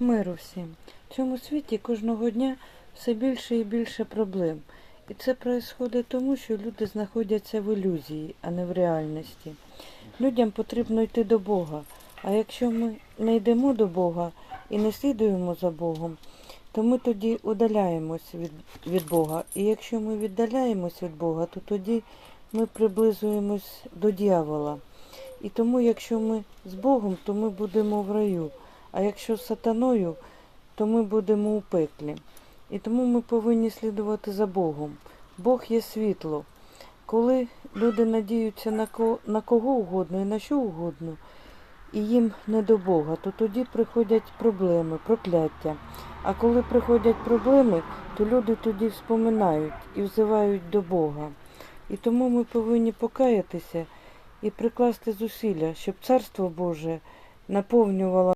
Миру всім. В цьому світі кожного дня все більше і більше проблем. І це відбувається тому, що люди знаходяться в ілюзії, а не в реальності. Людям потрібно йти до Бога. А якщо ми не йдемо до Бога і не слідуємо за Богом, то ми тоді удаляємось від, від Бога. І якщо ми віддаляємось від Бога, то тоді ми приблизуємось до дьявола. І тому, якщо ми з Богом, то ми будемо в раю. А якщо сатаною, то ми будемо у пеклі. І тому ми повинні слідувати за Богом. Бог є світло. Коли люди надіються на кого, на кого угодно і на що угодно, і їм не до Бога, то тоді приходять проблеми, прокляття. А коли приходять проблеми, то люди тоді вспоминають і взивають до Бога. І тому ми повинні покаятися і прикласти зусилля, щоб Царство Боже наповнювало